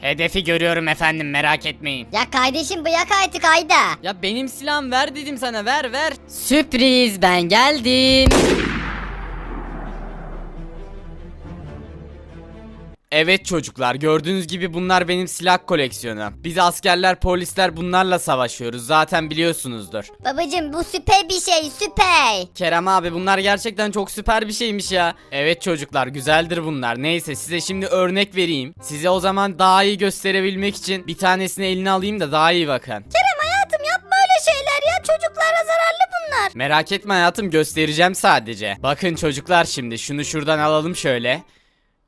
Hedefi görüyorum efendim merak etmeyin. Ya kardeşim bırak artık Ayda. Ya benim silahım ver dedim sana ver ver. Sürpriz ben geldim. Evet çocuklar gördüğünüz gibi bunlar benim silah koleksiyonum. Biz askerler polisler bunlarla savaşıyoruz zaten biliyorsunuzdur. Babacım bu süper bir şey süper. Kerem abi bunlar gerçekten çok süper bir şeymiş ya. Evet çocuklar güzeldir bunlar. Neyse size şimdi örnek vereyim. Size o zaman daha iyi gösterebilmek için bir tanesini eline alayım da daha iyi bakın. Kerem hayatım yapma öyle şeyler ya çocuklara zararlı bunlar. Merak etme hayatım göstereceğim sadece. Bakın çocuklar şimdi şunu şuradan alalım şöyle.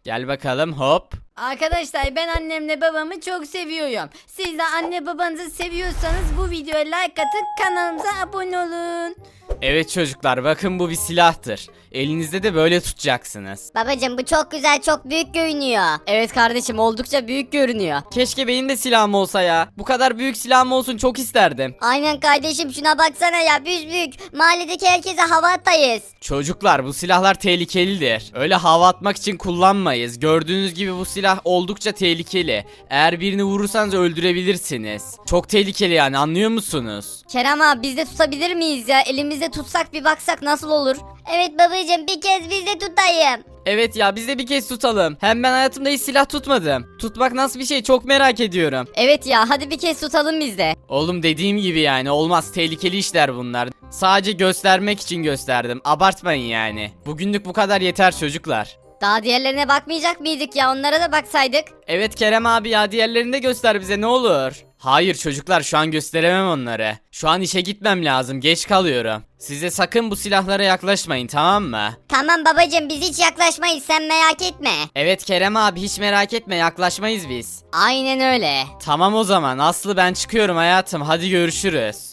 Gel bakalım hop. Arkadaşlar ben annemle babamı çok seviyorum. Siz de anne babanızı seviyorsanız bu videoya like atın kanalımıza abone olun. Evet çocuklar bakın bu bir silahtır. Elinizde de böyle tutacaksınız. Babacım bu çok güzel çok büyük görünüyor. Evet kardeşim oldukça büyük görünüyor. Keşke benim de silahım olsa ya. Bu kadar büyük silahım olsun çok isterdim. Aynen kardeşim şuna baksana ya biz büyük. Mahalledeki herkese hava atayız. Çocuklar bu silahlar tehlikelidir. Öyle hava atmak için kullanmayız. Gördüğünüz gibi bu silah oldukça tehlikeli. Eğer birini vurursanız öldürebilirsiniz. Çok tehlikeli yani anlıyor musunuz? Kerem abi biz de tutabilir miyiz ya? Elimizde tutsak bir baksak nasıl olur? Evet babacım bir kez biz de tutayım. Evet ya biz de bir kez tutalım. Hem ben hayatımda hiç silah tutmadım. Tutmak nasıl bir şey çok merak ediyorum. Evet ya hadi bir kez tutalım biz de. Oğlum dediğim gibi yani olmaz tehlikeli işler bunlar. Sadece göstermek için gösterdim. Abartmayın yani. Bugünlük bu kadar yeter çocuklar. Daha diğerlerine bakmayacak mıydık ya onlara da baksaydık. Evet Kerem abi ya diğerlerini de göster bize ne olur. Hayır çocuklar şu an gösteremem onları. Şu an işe gitmem lazım geç kalıyorum. Size sakın bu silahlara yaklaşmayın tamam mı? Tamam babacım biz hiç yaklaşmayız sen merak etme. Evet Kerem abi hiç merak etme yaklaşmayız biz. Aynen öyle. Tamam o zaman Aslı ben çıkıyorum hayatım hadi görüşürüz.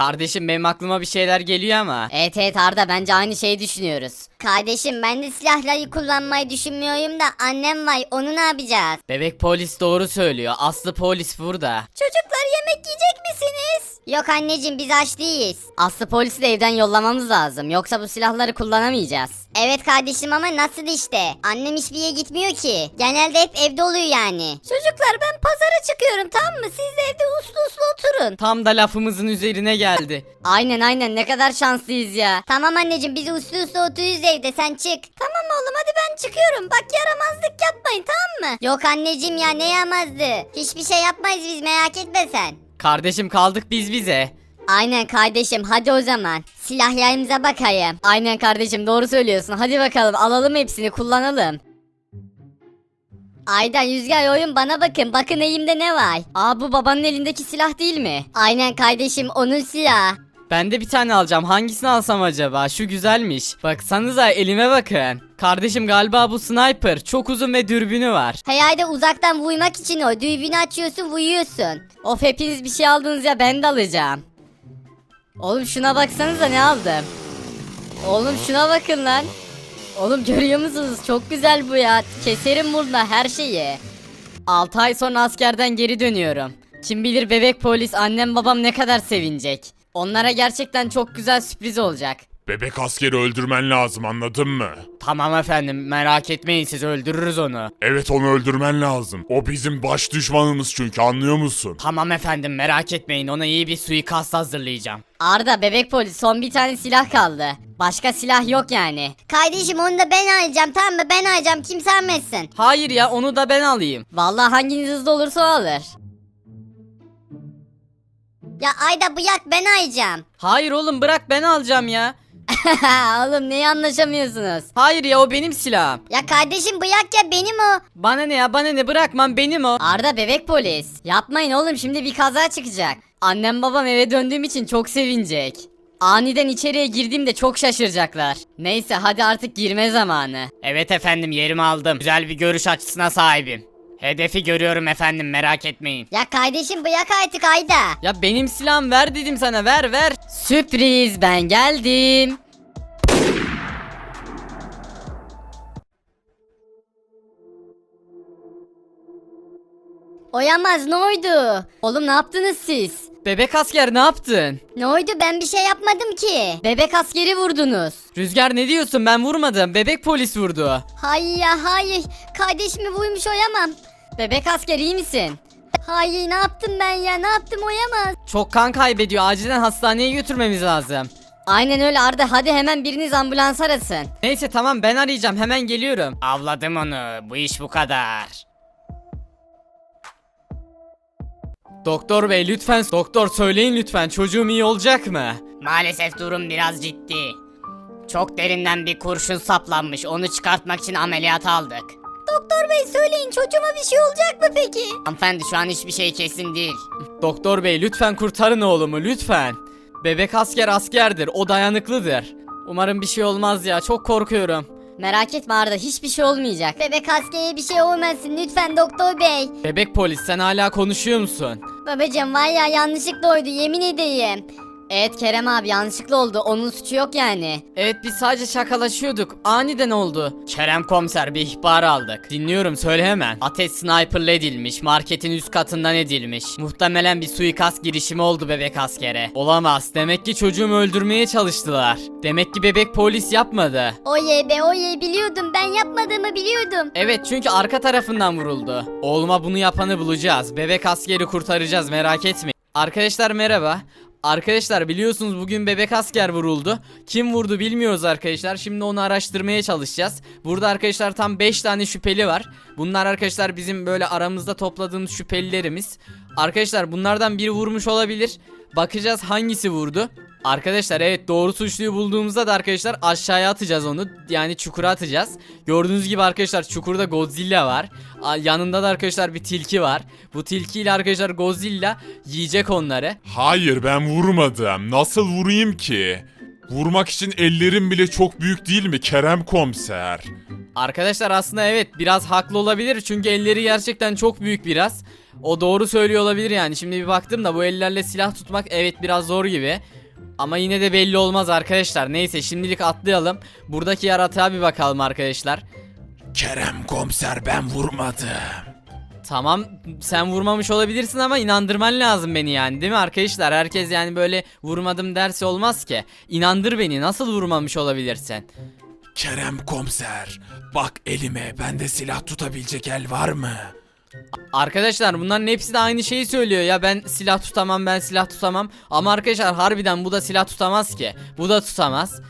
Kardeşim benim aklıma bir şeyler geliyor ama. Evet evet Arda bence aynı şeyi düşünüyoruz. Kardeşim ben de silahları kullanmayı düşünmüyorum da annem var onu ne yapacağız? Bebek polis doğru söylüyor. Aslı polis burada. Çocuklar yemek yiyecek misiniz? Yok anneciğim biz aç değiliz. Aslı polisi de evden yollamamız lazım. Yoksa bu silahları kullanamayacağız. Evet kardeşim ama nasıl işte? Annem hiçbir yere gitmiyor ki. Genelde hep evde oluyor yani. Çocuklar ben pazara çıkıyorum tamam mı? Siz de evde uslu uslu oturun. Tam da lafımızın üzerine geldi. Aynen aynen ne kadar şanslıyız ya. Tamam anneciğim biz uslu uslu oturuyoruz evde sen çık. Tamam oğlum hadi ben çıkıyorum. Bak yaramazlık yapmayın tamam mı? Yok anneciğim ya ne yaramazdı? Hiçbir şey yapmayız biz merak etme sen. Kardeşim kaldık biz bize. Aynen kardeşim hadi o zaman. Silah yayımıza bakayım. Aynen kardeşim doğru söylüyorsun. Hadi bakalım alalım hepsini kullanalım. Ayda Yüzgar oyun bana bakın. Bakın elimde ne var. Aa bu babanın elindeki silah değil mi? Aynen kardeşim onun silahı. Ben de bir tane alacağım. Hangisini alsam acaba? Şu güzelmiş. Baksanıza elime bakın. Kardeşim galiba bu sniper. Çok uzun ve dürbünü var. Hey Ayda uzaktan vurmak için o. Düğbünü açıyorsun vuruyorsun. Of hepiniz bir şey aldınız ya ben de alacağım. Oğlum şuna baksanıza ne aldım. Oğlum şuna bakın lan. Oğlum görüyor musunuz? Çok güzel bu ya. Keserim burada her şeyi. 6 ay sonra askerden geri dönüyorum. Kim bilir bebek polis annem babam ne kadar sevinecek. Onlara gerçekten çok güzel sürpriz olacak. Bebek askeri öldürmen lazım anladın mı? Tamam efendim merak etmeyin siz öldürürüz onu. Evet onu öldürmen lazım. O bizim baş düşmanımız çünkü anlıyor musun? Tamam efendim merak etmeyin ona iyi bir suikast hazırlayacağım. Arda bebek polis son bir tane silah kaldı. Başka silah yok yani. Kardeşim onu da ben alacağım tamam mı? Ben alacağım kimse almasın. Hayır ya onu da ben alayım. Vallahi hanginiz hızlı olursa o alır. Ya Ayda bırak ben alacağım. Hayır oğlum bırak ben alacağım ya. Oğlum neyi anlaşamıyorsunuz? Hayır ya o benim silahım. Ya kardeşim bırak ya benim o. Bana ne ya bana ne bırakmam benim o. Arda bebek polis. Yapmayın oğlum şimdi bir kaza çıkacak. Annem babam eve döndüğüm için çok sevinecek. Aniden içeriye girdiğimde çok şaşıracaklar. Neyse hadi artık girme zamanı. Evet efendim yerimi aldım. Güzel bir görüş açısına sahibim. Hedefi görüyorum efendim merak etmeyin. Ya kardeşim bırak artık Ayda. Ya benim silahım ver dedim sana ver ver. Sürpriz ben geldim. Oyamaz ne oydu? Oğlum ne yaptınız siz? Bebek asker ne yaptın? Ne oydu ben bir şey yapmadım ki. Bebek askeri vurdunuz. Rüzgar ne diyorsun ben vurmadım bebek polis vurdu. Hayır ya hayır. Kardeşimi vurmuş oyamam. Bebek asker iyi misin? Hayır ne yaptım ben ya ne yaptım oyamaz. Çok kan kaybediyor. Acilen hastaneye götürmemiz lazım. Aynen öyle Arda hadi hemen biriniz ambulans arasın. Neyse tamam ben arayacağım. Hemen geliyorum. Avladım onu. Bu iş bu kadar. Doktor bey lütfen doktor söyleyin lütfen çocuğum iyi olacak mı? Maalesef durum biraz ciddi. Çok derinden bir kurşun saplanmış. Onu çıkartmak için ameliyat aldık. Doktor bey söyleyin çocuğuma bir şey olacak mı peki? Hanımefendi şu an hiçbir şey kesin değil. Doktor bey lütfen kurtarın oğlumu lütfen. Bebek asker askerdir o dayanıklıdır. Umarım bir şey olmaz ya çok korkuyorum. Merak etme Arda hiçbir şey olmayacak. Bebek askere bir şey olmasın lütfen doktor bey. Bebek polis sen hala konuşuyor musun? Babacım var ya yanlışlıkla oydu yemin edeyim. Evet Kerem abi yanlışlıkla oldu onun suçu yok yani. Evet biz sadece şakalaşıyorduk. Aniden oldu. Kerem komiser bir ihbar aldık. Dinliyorum söyle hemen. Ateş sniperle edilmiş, marketin üst katından edilmiş. Muhtemelen bir suikast girişimi oldu bebek askere. Olamaz. Demek ki çocuğumu öldürmeye çalıştılar. Demek ki bebek polis yapmadı. Oye be oye biliyordum ben yapmadığımı biliyordum. Evet çünkü arka tarafından vuruldu. Oğluma bunu yapanı bulacağız. Bebek askeri kurtaracağız merak etmeyin. Arkadaşlar merhaba. Arkadaşlar biliyorsunuz bugün bebek asker vuruldu. Kim vurdu bilmiyoruz arkadaşlar. Şimdi onu araştırmaya çalışacağız. Burada arkadaşlar tam 5 tane şüpheli var. Bunlar arkadaşlar bizim böyle aramızda topladığımız şüphelilerimiz. Arkadaşlar bunlardan biri vurmuş olabilir. Bakacağız hangisi vurdu. Arkadaşlar evet doğru suçluyu bulduğumuzda da arkadaşlar aşağıya atacağız onu. Yani çukura atacağız. Gördüğünüz gibi arkadaşlar çukurda Godzilla var. Yanında da arkadaşlar bir tilki var. Bu tilkiyle arkadaşlar Godzilla yiyecek onları. Hayır ben vurmadım. Nasıl vurayım ki? Vurmak için ellerim bile çok büyük değil mi Kerem komiser? Arkadaşlar aslında evet biraz haklı olabilir. Çünkü elleri gerçekten çok büyük biraz. O doğru söylüyor olabilir yani. Şimdi bir baktım da bu ellerle silah tutmak evet biraz zor gibi. Ama yine de belli olmaz arkadaşlar. Neyse şimdilik atlayalım. Buradaki yaratığa bir bakalım arkadaşlar. Kerem komiser ben vurmadım. Tamam sen vurmamış olabilirsin ama inandırman lazım beni yani değil mi arkadaşlar? Herkes yani böyle vurmadım derse olmaz ki. İnandır beni nasıl vurmamış olabilirsin? Kerem komiser bak elime bende silah tutabilecek el var mı? Arkadaşlar bunların hepsi de aynı şeyi söylüyor ya ben silah tutamam ben silah tutamam ama arkadaşlar harbiden bu da silah tutamaz ki bu da tutamaz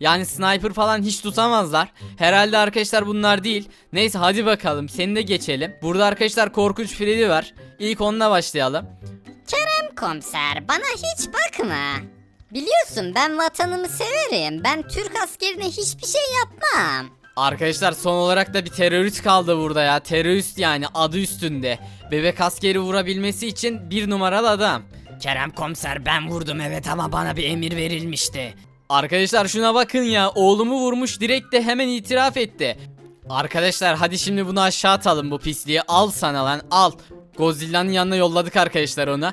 yani sniper falan hiç tutamazlar. Herhalde arkadaşlar bunlar değil. Neyse hadi bakalım. Seni de geçelim. Burada arkadaşlar korkunç Freddy var. İlk onunla başlayalım. Komiser bana hiç bakma. Biliyorsun ben vatanımı severim. Ben Türk askerine hiçbir şey yapmam. Arkadaşlar son olarak da bir terörist kaldı burada ya. Terörist yani adı üstünde. Bebek askeri vurabilmesi için bir numaralı adam. Kerem komiser ben vurdum evet ama bana bir emir verilmişti. Arkadaşlar şuna bakın ya oğlumu vurmuş direkt de hemen itiraf etti. Arkadaşlar hadi şimdi bunu aşağı atalım bu pisliği al sana lan al. Godzilla'nın yanına yolladık arkadaşlar onu.